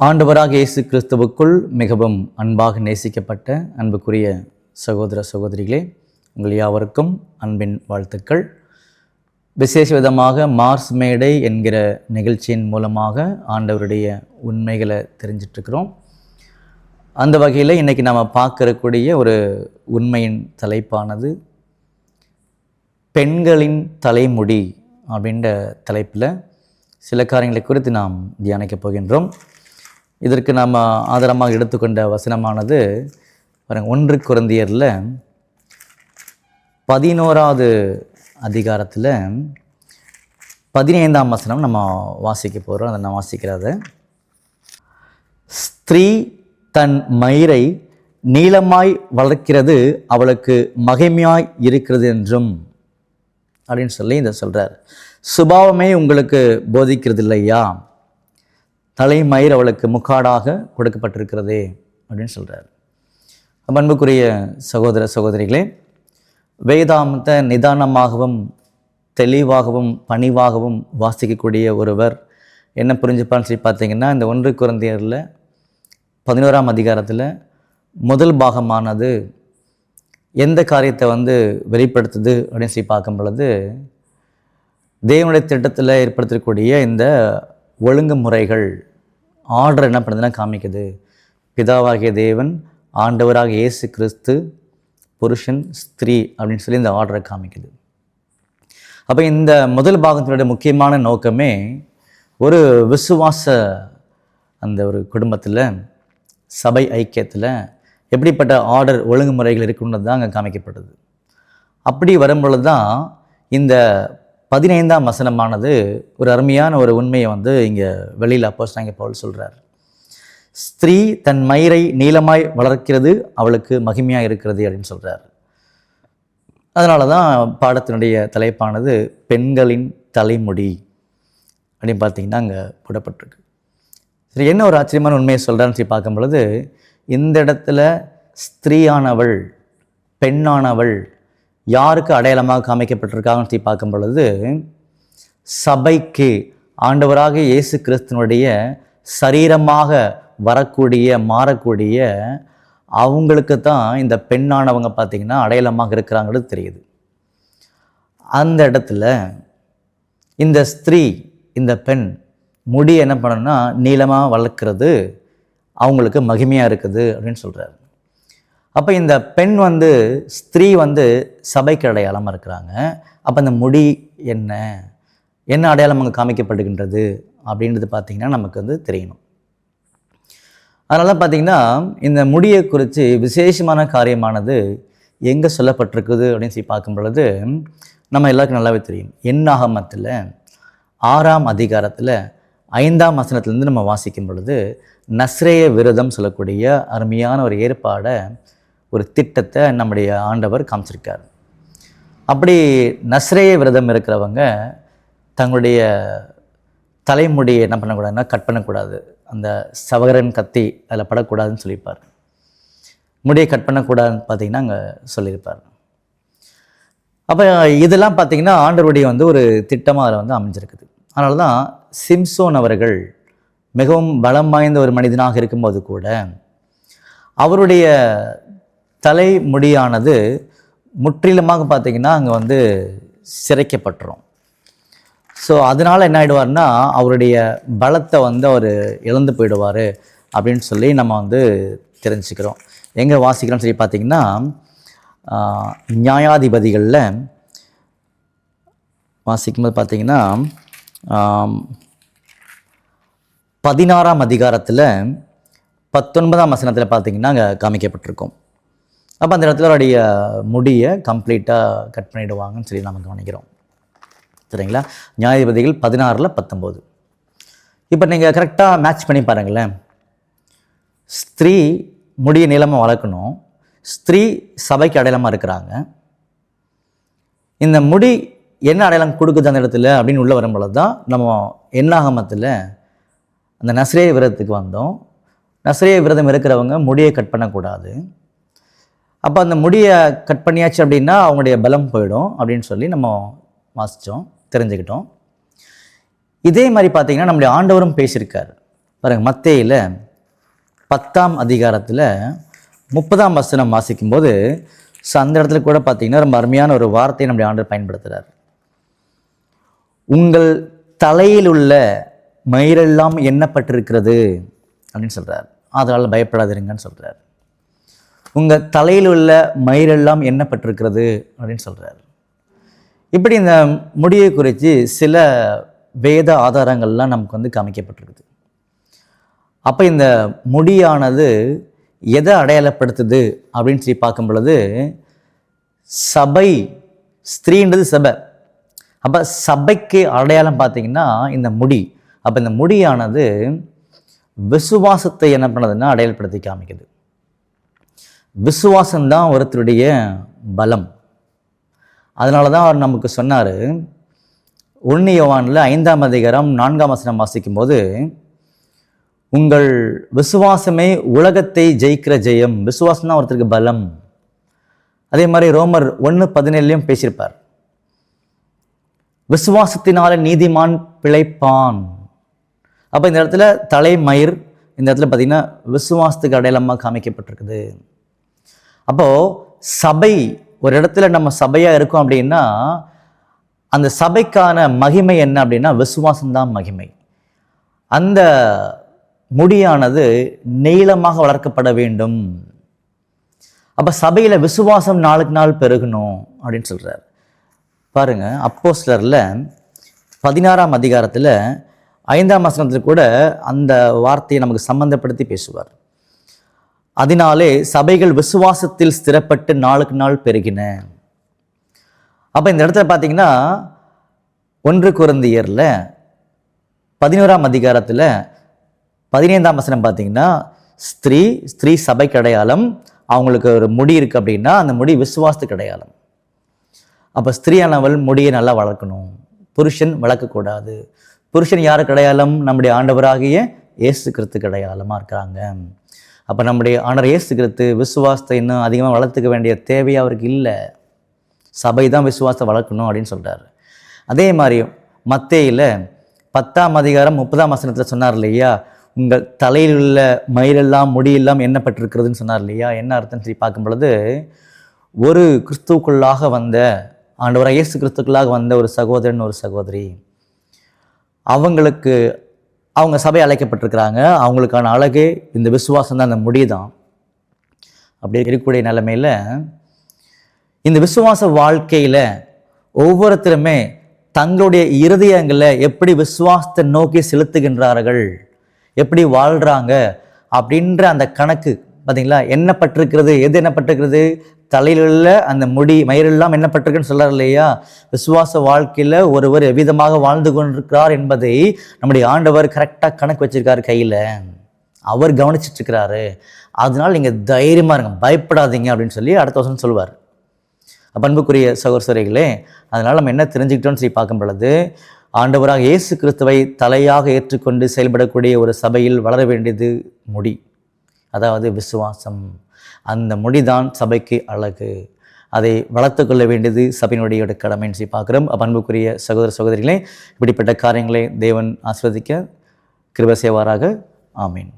ஆண்டவராக இயேசு கிறிஸ்துவுக்குள் மிகவும் அன்பாக நேசிக்கப்பட்ட அன்புக்குரிய சகோதர சகோதரிகளே உங்கள் யாவருக்கும் அன்பின் வாழ்த்துக்கள். விசேஷ விதமாக மார்ஸ் மேடை என்கிற நிகழ்ச்சியின் மூலமாக ஆண்டவருடைய உண்மைகளை தெரிஞ்சிட்ருக்கிறோம். அந்த வகையில் இன்றைக்கி நாம் பார்க்கறக்கூடிய ஒரு உண்மையின் தலைப்பானது பெண்களின் தலைமுடி அப்படின்ற தலைப்பில் சில காரியங்களை குறித்து நாம் தியானிக்கப் போகின்றோம். இதற்கு நாம் ஆதாரமாக எடுத்துக்கொண்ட வசனமானது ஒன்று குருந்தியரில் பதினோராவது அதிகாரத்தில் பதினைந்தாம் வசனம் நம்ம வாசிக்க போகிறோம் அதை நான் வாசிக்கிறத ஸ்திரீ தன் மயிரை நீளமாய் வளர்க்கிறது அவளுக்கு மகிமையாய் இருக்கிறது என்றும் அப்படின்னு சொல்லி இதை சொல்கிறார் சுபாவமே உங்களுக்கு போதிக்கிறது இல்லையா தலைமயிர் அவளுக்கு முக்காடாக கொடுக்கப்பட்டிருக்கிறதே அப்படின்னு சொல்கிறார் அன்புக்குரிய சகோதர சகோதரிகளே வேதாந்தத்தை நிதானமாகவும் தெளிவாகவும் பணிவாகவும் வாசிக்கக்கூடிய ஒருவர் என்ன புரிஞ்சுப்பான்னு சொல்லி பார்த்தீங்கன்னா இந்த ஒன்று குழந்தையரில் பதினோராம் அதிகாரத்தில் முதல் பாகமானது எந்த காரியத்தை வந்து வெளிப்படுத்துது அப்படின்னு சொல்லி பார்க்கும் பொழுது தேவனுடைய திட்டத்தில் ஏற்படுத்தக்கூடிய இந்த ஒழுங்குமுறைகள் ஆர்டர் என்ன பண்ணுதுன்னா காமிக்குது. பிதாவாகிய தேவன் ஆண்டவராக இயேசு கிறிஸ்து புருஷன் ஸ்திரீ அப்படின்னு சொல்லி இந்த ஆர்டரை காமிக்குது. அப்போ இந்த முதல் பாகத்தினுடைய முக்கியமான நோக்கமே ஒரு விசுவாச அந்த ஒரு குடும்பத்தில் சபை ஐக்கியத்தில் எப்படிப்பட்ட ஆர்டர் ஒழுங்குமுறைகள் இருக்குன்றது தான் அங்கே காமிக்கப்படுது அப்படி வரும்பொழுது தான் இந்த பதினைந்தாம் வசனமானது ஒரு அருமையான ஒரு உண்மையை வந்து இங்கே வெளியில் அப்போ இங்கே பவுல் சொல்கிறார். ஸ்திரீ தன் மயிரை நீளமாய் வளர்க்கிறது அவளுக்கு மகிமையாக இருக்கிறது அப்படின்னு சொல்கிறார். அதனால தான் பாடத்தினுடைய தலைப்பானது பெண்களின் தலைமுடி அப்படின்னு பார்த்தீங்கன்னா அங்கே போடப்பட்டிருக்கு. சரி என்ன ஒரு ஆச்சரியமான உண்மையை சொல்கிறான்னு சொல்லி பார்க்கும் பொழுது இந்த இடத்துல ஸ்திரீயானவள் பெண்ணானவள் யாருக்கு அடையாளமாக காமிக்கப்பட்டிருக்காங்கன்னு சொல்லி பார்க்கும் பொழுது சபைக்கு ஆண்டவராக இயேசு கிறிஸ்தனுடைய சரீரமாக வரக்கூடிய மாறக்கூடிய அவங்களுக்கு தான் இந்த பெண்ணானவங்க பார்த்திங்கன்னா அடையாளமாக இருக்கிறாங்கிறது தெரியுது. அந்த இடத்துல இந்த ஸ்திரீ இந்த பெண் முடி என்ன பண்ணணும்னா நீளமாக வளர்க்குறது அவங்களுக்கு மகிமையாக இருக்குது அப்படின்னு சொல்கிறாரு அப்போ இந்த பெண் வந்து ஸ்திரீ வந்து சபைக்கு அடையாளமாக இருக்கிறாங்க. அப்போ இந்த முடி என்ன? என்ன அடையாளம் அங்கே காமிக்கப்படுகின்றது? அப்படின்றது பார்த்திங்கன்னா நமக்கு வந்து தெரியணும். அதனால் பார்த்திங்கன்னா இந்த முடியை குறித்து விசேஷமான காரியமானது எங்கே சொல்லப்பட்டிருக்குது அப்படின்னு சொல்லி பார்க்கும் பொழுது நம்ம எல்லாருக்கும் நல்லாவே தெரியும். எண்ணாகமத்தில் ஆறாம் அதிகாரத்தில் ஐந்தாம் வசனத்துலேருந்து நம்ம வாசிக்கும் பொழுது நஸ்ரேய விரதம் சொல்லக்கூடிய அருமையான ஒரு ஏற்பாடை ஒரு திட்டத்தை நம்முடைய ஆண்டவர் காமிச்சிருக்கார். அப்படி நஸ்ரேய விரதம் இருக்கிறவங்க தங்களுடைய தலைமுடியை என்ன பண்ணக்கூடாதுன்னா கட் பண்ணக்கூடாது. அந்த சவகரன் கத்தி அதில் படக்கூடாதுன்னு சொல்லியிருப்பார். முடியை கட் பண்ணக்கூடாதுன்னு பார்த்தீங்கன்னா அங்கே சொல்லியிருப்பார். அப்போ இதெல்லாம் பார்த்தீங்கன்னா ஆண்டவருடைய வந்து ஒரு திட்டமாக அதில் வந்து அமைஞ்சிருக்குது. அதனால தான் சிம்சோன் அவர்கள் மிகவும் பலம் வாய்ந்த ஒரு மனிதனாக இருக்கும்போது கூட அவருடைய தலைமுடியானது முற்றிலுமாக பார்த்திங்கன்னா அங்கே வந்து சிறைக்கப்பட்டுரும் ஸோ அதனால் என்ன ஆகிடுவார்னா அவருடைய பலத்தை வந்து அவர் இழந்து போயிடுவார் அப்படின்னு சொல்லி நம்ம வந்து தெரிஞ்சுக்கிறோம். எங்கே வாசிக்கிறோம்னு சொல்லி பார்த்திங்கன்னா நியாயாதிபதிகளில் வாசிக்கும்போது பார்த்திங்கன்னா பதினாறாம் அதிகாரத்தில் பத்தொன்பதாம் வசனத்தில் பார்த்திங்கன்னா அங்கே காமிக்கப்பட்டிருக்கோம். அப்போ அந்த இடத்துல அவருடைய முடியை கம்ப்ளீட்டாக கட் பண்ணிவிடுவாங்கன்னு சொல்லி நம்ம கவனிக்கிறோம். சரிங்களா? நியாயாதிபதிகள் பதினாறில் பத்தொம்போது இப்போ நீங்கள் கரெக்டாக மேட்ச் பண்ணி பாருங்களேன். ஸ்திரீ முடிய நீளமாக வளர்க்கணும். ஸ்திரீ சபைக்கு அடையாளமாக இருக்கிறாங்க. இந்த முடி என்ன அடையாளம் கொடுக்குது அந்த இடத்துல அப்படின்னு உள்ளே வரும்பொழுது தான் நம்ம எண்ணாகமத்தில் அந்த நஸ்ரேய விரதத்துக்கு வந்தோம். நஸ்ரேய விரதம் இருக்கிறவங்க முடியை கட் பண்ணக்கூடாது. அப்போ அந்த முடியை கட் பண்ணியாச்சு அப்படின்னா அவங்களுடைய பலம் போயிடும் அப்படின்னு சொல்லி நம்ம வாசித்தோம் தெரிஞ்சுக்கிட்டோம். இதே மாதிரி பார்த்தீங்கன்னா நம்முடைய ஆண்டவரும் பேசியிருக்கார். பாருங்க மத்தேயில பத்தாம் அதிகாரத்தில் முப்பதாம் வசனம் வாசிக்கும்போது ஸோ அந்த இடத்துல கூட பார்த்தீங்கன்னா ரொம்ப அருமையான ஒரு வார்த்தையை நம்முடைய ஆண்டவர் பயன்படுத்துகிறார் உங்கள் தலையில் உள்ள மயிரெல்லாம் எண்ணப்பட்டிருக்கிறது அப்படின்னு சொல்கிறார் அதனால் பயப்படாதிருங்கன்னு சொல்கிறார் உங்கள் தலையில் உள்ள மயிரெல்லாம் எண்ணப்பட்டிருக்கிறது அப்படின்னு சொல்கிறார் இப்படி இந்த முடியை குறித்து சில வேத ஆதாரங்கள்லாம் நமக்கு வந்து காமிக்கப்பட்டிருக்குது. அப்போ இந்த முடியானது எதை அடையாளப்படுத்துது அப்படின்னு சொல்லி பார்க்கும் பொழுது சபை ஸ்திரீன்றது சபை. அப்போ சபைக்கு அடையாளம் பார்த்தீங்கன்னா இந்த முடி. அப்போ இந்த முடியானது விசுவாசத்தை என்ன பண்ணுதுன்னா அடையாளப்படுத்தி காமிக்குது. விசுவாசம்தான் ஒருத்தருடைய பலம். அதனால தான் அவர் நமக்கு சொன்னார் ஒன்று யோவானில் ஐந்தாம் அதிகாரம் நான்காம் வசனம் வாசிக்கும்போது உங்கள் விசுவாசமே உலகத்தை ஜெயிக்கிற ஜெயம் விசுவாசம் தான் ஒருத்தருக்கு பலம். அதே மாதிரி ரோமர் ஒன்று பதினேழுலையும் பேசியிருப்பார். விசுவாசத்தினால நீதிமான் பிழைப்பான். அப்போ இந்த இடத்துல தலைமயிர் இந்த இடத்துல பார்த்திங்கன்னா விசுவாசத்துக்கு அடையாளமாக காமிக்கப்பட்டிருக்குது. அப்போது சபை ஒரு இடத்துல நம்ம சபையாக இருக்கோம் அப்படின்னா அந்த சபைக்கான மகிமை என்ன அப்படின்னா விசுவாசம்தான் மகிமை. அந்த முடியானது நீளமாக வளர்க்கப்பட வேண்டும். அப்போ சபையில் விசுவாசம் நாளுக்கு நாள் பெருகணும் அப்படின்னு சொல்கிறார் பாருங்கள் அப்போஸ்லரில் பதினாறாம் அதிகாரத்தில் ஐந்தாம் வசனத்தில் கூட அந்த வார்த்தையை நமக்கு சம்மந்தப்படுத்தி பேசுவார். அதனாலே சபைகள் விசுவாசத்தில் ஸ்திரப்பட்டு நாளுக்கு நாள் பெருகின. அப்போ இந்த இடத்துல பார்த்தீங்கன்னா ஒன்று குருந்தியரில் பதினோராம் அதிகாரத்தில் பதினைந்தாம் வசனம் பார்த்தீங்கன்னா ஸ்திரீ ஸ்திரீ சபைக்கு அடையாளம் அவங்களுக்கு ஒரு முடி இருக்குது அப்படின்னா அந்த முடி விசுவாசத்துக்கு அடையாளம். அப்போ ஸ்திரீயானவள் முடியை நல்லா வளர்க்கணும். புருஷன் வளர்க்கக்கூடாது. புருஷன் யாருக்கு அடையாளம்? நம்முடைய ஆண்டவராகிய இயேசு கிறிஸ்துக்கு அடையாளமாக இருக்கிறாங்க. அப்போ நம்முடைய ஆனர் ஏசுகிறது கிறிஸ்து விசுவாசத்தை இன்னும் அதிகமாக வளர்த்துக்க வேண்டிய தேவையாக அவருக்கு இல்லை. சபை தான் விசுவாசத்தை வளர்க்கணும் அப்படின்னு சொல்கிறாரு அதே மாதிரி மத்தேயில் பத்தாம் அதிகாரம் முப்பதாம் வசனத்தில் சொன்னார் இல்லையா? உங்கள் தலையில் உள்ள மயிலெல்லாம் முடியெல்லாம் எண்ணப்பட்டிருக்கிறதுன்னு சொன்னார் இல்லையா? என்ன அர்த்தம் சொல்லி பார்க்கும் பொழுது ஒரு கிறிஸ்துவுக்குள்ளாக வந்த ஆண்டவராக இயேசு கிறிஸ்துக்குள்ளாக வந்த ஒரு சகோதரன் ஒரு சகோதரி அவங்களுக்கு அவங்க சபை அழைக்கப்பட்டிருக்கிறாங்க. அவங்களுக்கான அழகு இந்த விசுவாசம் தான் அந்த முடி தான் அப்படி இருக்கக்கூடிய நிலைமையில் இந்த விசுவாச வாழ்க்கையில் ஒவ்வொருத்தருமே தங்களுடைய இருதயங்களை எப்படி விசுவாசத்தை நோக்கி செலுத்துகின்றார்கள் எப்படி வாழ்கிறாங்க அப்படின்ற அந்த கணக்கு பார்த்தீங்களா என்னப்பட்டிருக்கிறது எது என்னப்பட்டிருக்கிறது உள்ள அந்த முடி மயிரெல்லாம் என்னப்பட்டிருக்குன்னு சொல்கிறார் இல்லையா? விசுவாச வாழ்க்கையில் ஒருவர் எவ்விதமாக வாழ்ந்து கொண்டிருக்கிறார் என்பதை நம்முடைய ஆண்டவர் கரெக்டாக கணக்கு வச்சிருக்காரு கையில். அவர் கவனிச்சிட்ருக்கிறாரு அதனால் நீங்கள் தைரியமாக இருங்க பயப்படாதீங்க அப்படின்னு சொல்லி அடுத்த வருஷம் சொல்லுவார். பண்புக்குரிய சகோசரிகளே அதனால் நம்ம என்ன தெரிஞ்சுக்கிட்டோம்னு சொல்லி பார்க்கும் பொழுது ஆண்டவராக இயேசு கிறிஸ்துவை தலையாக ஏற்றுக்கொண்டு செயல்படக்கூடிய ஒரு சபையில் வளர வேண்டியது முடி அதாவது விசுவாசம். அந்த முடிதான் சபைக்கு அழகு. அதை வளர்த்து கொள்ள வேண்டியது சபையினுடைய கடமைன்னு சொல்லி பார்க்குறோம். அன்புக்குரிய சகோதர சகோதரிகளே இப்படிப்பட்ட காரியங்களை தேவன் ஆஸ்வதிக்க கிருப செய்வாராக. ஆமீன்.